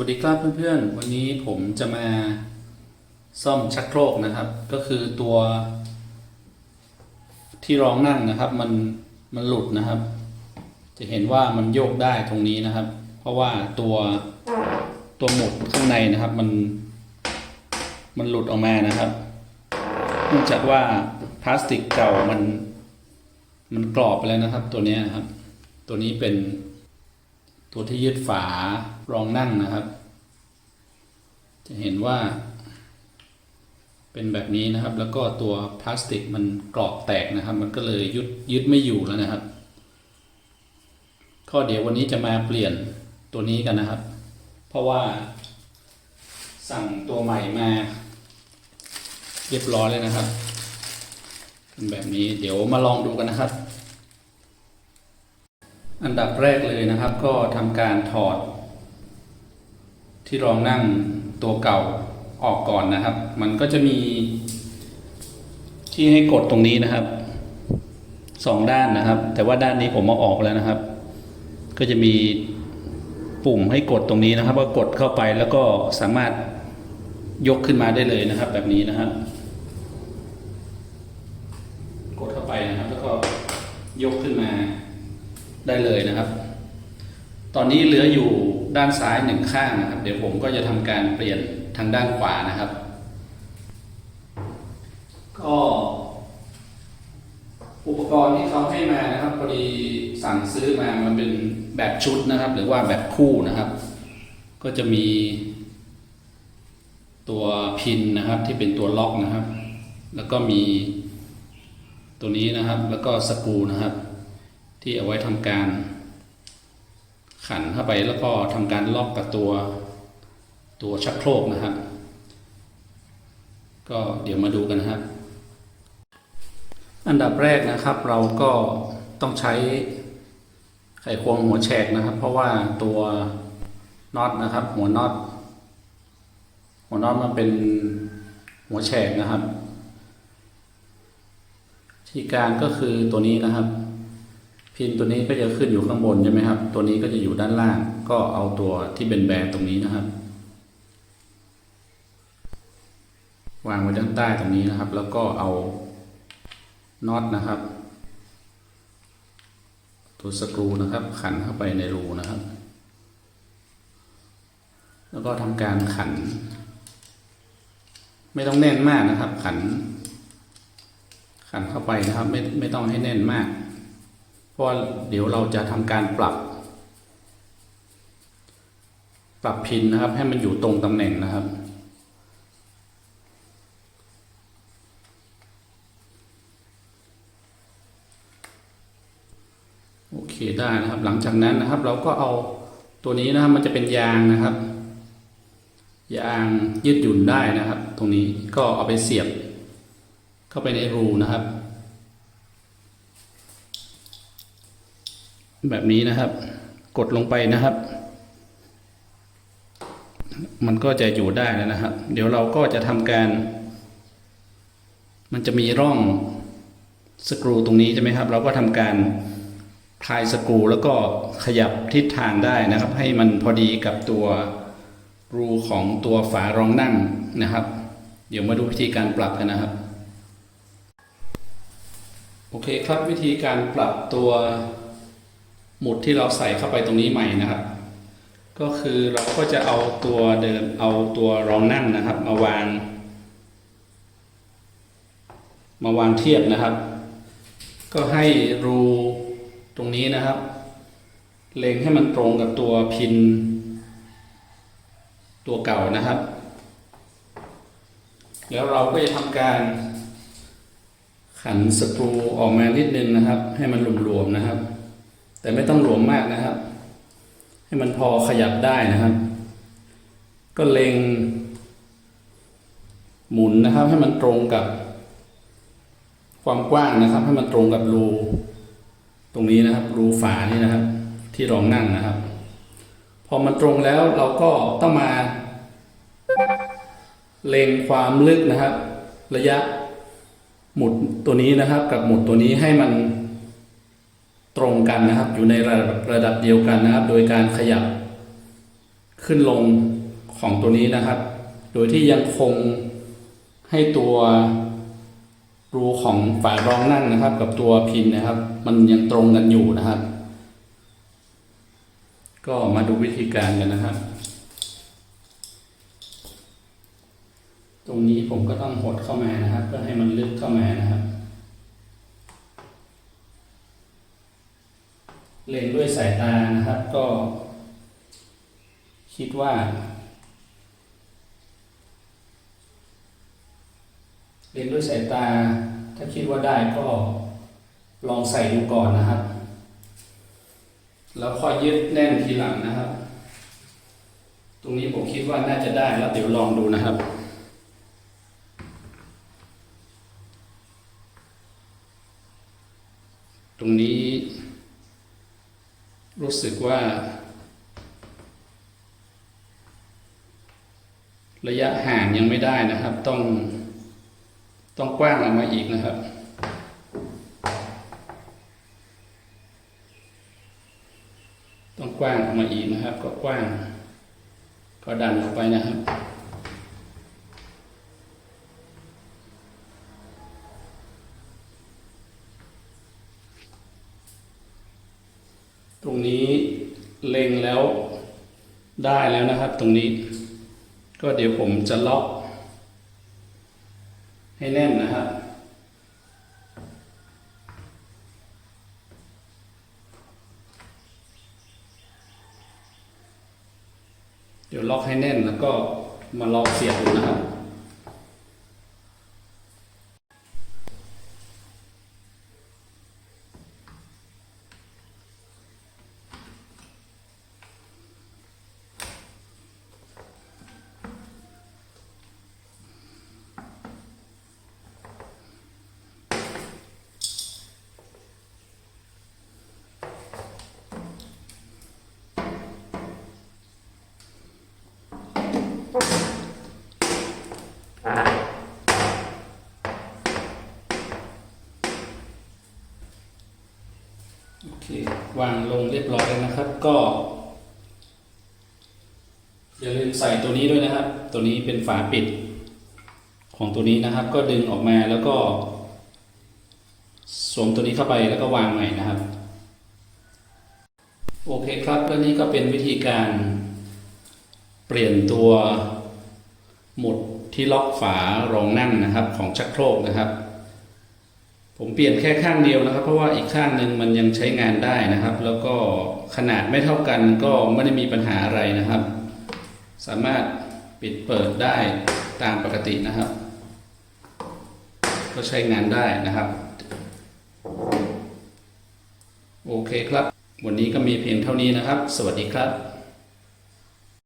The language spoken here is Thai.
วัสดีครับเพื่อนๆ วันนี้ผมจะมาซ่อมชักโครกนะครับ ก็คือตัว ที่รองนั่งนะครับ มันมันหลุดนะครับ จะเห็นว่ามันโยกได้ตรงนี้นะครับ เพราะว่าตัวตัวหมุดข้างในนะครับ มันมันหลุดออกมานะครับเนื่องจากว่าพลาสติกเก่ามันมันกรอบไปแล้วนะครับ ตัวนี้นะครับ ตัวนี้เป็น ตัวที่ยึดฝารองนั่งนะครับ จะเห็นว่าเป็นแบบนี้นะครับ แล้วก็ตัวพลาสติกมันกรอบแตกนะครับ มันก็เลยยึดยึดไม่อยู่แล้วนะครับ ก็เดี๋ยววันนี้จะมาเปลี่ยนตัวนี้กันนะครับ เพราะว่าสั่งตัวใหม่มาเรียบร้อยเลยนะครับเป็นแบบนี้เดี๋ยวมาลองดูกันนะครับ อันดับแรกเลยนะครับ ก็ทำการถอด ที่รองนั่งตัวเก่าออกก่อนนะครับ มันก็จะมีที่ให้กดตรงนี้นะครับสองด้านนะครับ แต่ว่าด้านนี้ผมเอาออกแล้วนะครับ ก็จะมีปุ่มให้กดตรงนี้นะครับ ก็กดเข้าไปแล้วก็สามารถยกขึ้นมาได้เลยนะครับ แบบนี้นะครับ กดเข้าไปนะครับ แล้วก็ยกขึ้นมา ได้เลยนะครับ ตอนนี้เหลืออยู่ด้านซ้ายหนึ่งข้างนะครับ เดี๋ยวผมก็จะทำการเปลี่ยนทางด้านขวานะครับ ก็อุปกรณ์ที่เขาให้มานะครับพอดีสั่งซื้อมามันเป็นแบบชุดนะครับ หรือว่าแบบคู่นะครับ ก็จะมีตัวพินนะครับที่เป็นตัวล็อกนะครับ แล้วก็มีตัวนี้นะครับ แล้วก็สกรูนะครับ ที่เอาไว้ทำการขันเข้าไปแล้วก็ทำการล็อกกับตัวตัวชักโครกนะครับ ก็เดี๋ยวมาดูกันนะครับ อันดับแรกนะครับเราก็ต้องใช้ไขควงหัวแฉกนะครับ เพราะว่าตัวน็อตนะครับ หัวน็อตหัวน็อตมันเป็นหัวแฉกนะครับ ที่การก็คือตัวนี้นะครับ พินตัวนี้ก็จะขึ้นอยู่ข้างบนใช่ไหมครับ ตัวนี้ก็จะอยู่ด้านล่าง ก็เอาตัวที่เป็นแบนตรงนี้นะครับ วางไว้ด้านใต้ตรงนี้นะครับ แล้วก็เอาน็อตนะครับ ตัวสกรูนะครับ ขันเข้าไปในรูนะครับ แล้วก็ทำการขัน ไม่ต้องแน่นมากนะครับ ขัน ขันเข้าไปนะครับ ไม่ไม่ต้องให้แน่นมาก เพราะเดี๋ยวเราจะทำการปรับ ปรับพินนะครับ ให้มันอยู่ตรงตำแหน่งนะครับ โอเคได้นะครับ หลังจากนั้นนะครับ เราก็เอาตัวนี้นะครับมันจะเป็นยางนะครับ ยางยืดหยุ่นได้นะครับ ตรงนี้ก็เอาไปเสียบ เข้าไปในรูนะครับ แบบนี้นะครับ กดลงไปนะครับ มันก็จะอยู่ได้แล้วนะครับ เดี๋ยวเราก็จะทำการ มันจะมีร่องสกรูตรงนี้ใช่ไหมครับ เราก็ทำการคลายสกรูแล้วก็ขยับทิศทางได้นะครับ ให้มันพอดีกับตัวรูของตัวฝารองนั่งนะครับ เดี๋ยวมาดูวิธีการปรับกันนะครับ โอเคครับวิธีการปรับตัว หมุดที่เราใส่เข้าไปตรงนี้ใหม่นะครับ ก็คือเราก็จะเอาตัวเดิมเอาตัวรองนั่งนะครับ มาวาง มาวางเทียบนะครับ ก็ให้รูตรงนี้นะครับ เล็งให้มันตรงกับตัวพิน ตัวเก่านะครับ แล้วเราก็จะทำการขันสกรูออกมานิดนึงนะครับ ให้มันหลวมๆนะครับ แต่ไม่ต้องหลวมมากนะครับ ให้มันพอขยับได้นะครับ ก็เล็ง หมุนนะครับ ให้มันตรงกับ ความกว้างนะครับ ให้มันตรงกับรูตรงนี้นะครับ รูฝานี่นะครับ ที่รองนั่งนะครับ พอมันตรงแล้วเราก็ต้องมา เล็งความลึกนะครับ ระยะหมุดตัวนี้นะครับ กับหมุดตัวนี้ให้มัน ตรงกันนะครับ อยู่ในระดับระดับเดียวกันนะครับ โดยการขยับขึ้นลงของตัวนี้นะครับ โดยที่ยังคงให้ตัวรูของฝารองนั่งนะครับ กับตัวพินนะครับ มันยังตรงกันอยู่นะครับ ก็มาดูวิธีการกันนะครับ ตรงนี้ผมก็ต้องหดเข้ามานะครับ เพื่อให้มันลึกเข้ามานะครับ เล็งด้วยสายตานะครับ ก็ คิดว่า เล็งด้วยสายตา ถ้าคิดว่าได้ก็ลองใส่ดูก่อนนะครับ แล้วค่อยยึดแน่นทีหลังนะครับ ตรงนี้ผมคิดว่าน่าจะได้แล้วเดี๋ยวลองดูนะครับตรงนี้ รู้สึกว่า ระยะห่างยังไม่ได้นะครับ ต้องต้องกว้างออกมาอีกนะครับ ต้องกว้างออกมาอีกนะครับ ก็กว้าง ก็ดันออกไปนะครับ ตรงนี้ เล็งแล้วได้แล้วนะครับ ตรงนี้ ก็เดี๋ยวผมจะล็อก ให้แน่นนะครับเดี๋ยวล็อกให้แน่นแล้วก็มาล็อกเสียบนะครับ โอเค วางลงเรียบร้อยแล้วนะครับก็ อย่าลืมใส่ตัวนี้ด้วยนะครับ ตัวนี้เป็นฝาปิด ของตัวนี้นะครับ ก็ดึงออกมาแล้วก็สวมตัวนี้เข้าไปแล้วก็วางใหม่นะครับ โอเคครับและนี่ก็เป็นวิธีการเปลี่ยนตัวหมุดที่ล็อกฝารองนั่งนะครับของชักโครกนะครับ ผมเปลี่ยนแค่ข้างเดียวนะครับ เพราะว่าอีกข้างหนึ่งมันยังใช้งานได้นะครับ แล้วก็ขนาดไม่เท่ากันก็ไม่ได้มีปัญหาอะไรนะครับ สามารถปิดเปิดได้ตามปกตินะครับ ก็ใช้งานได้นะครับ โอเคครับ วันนี้ก็มีเพียงเท่านี้นะครับ สวัสดีครับ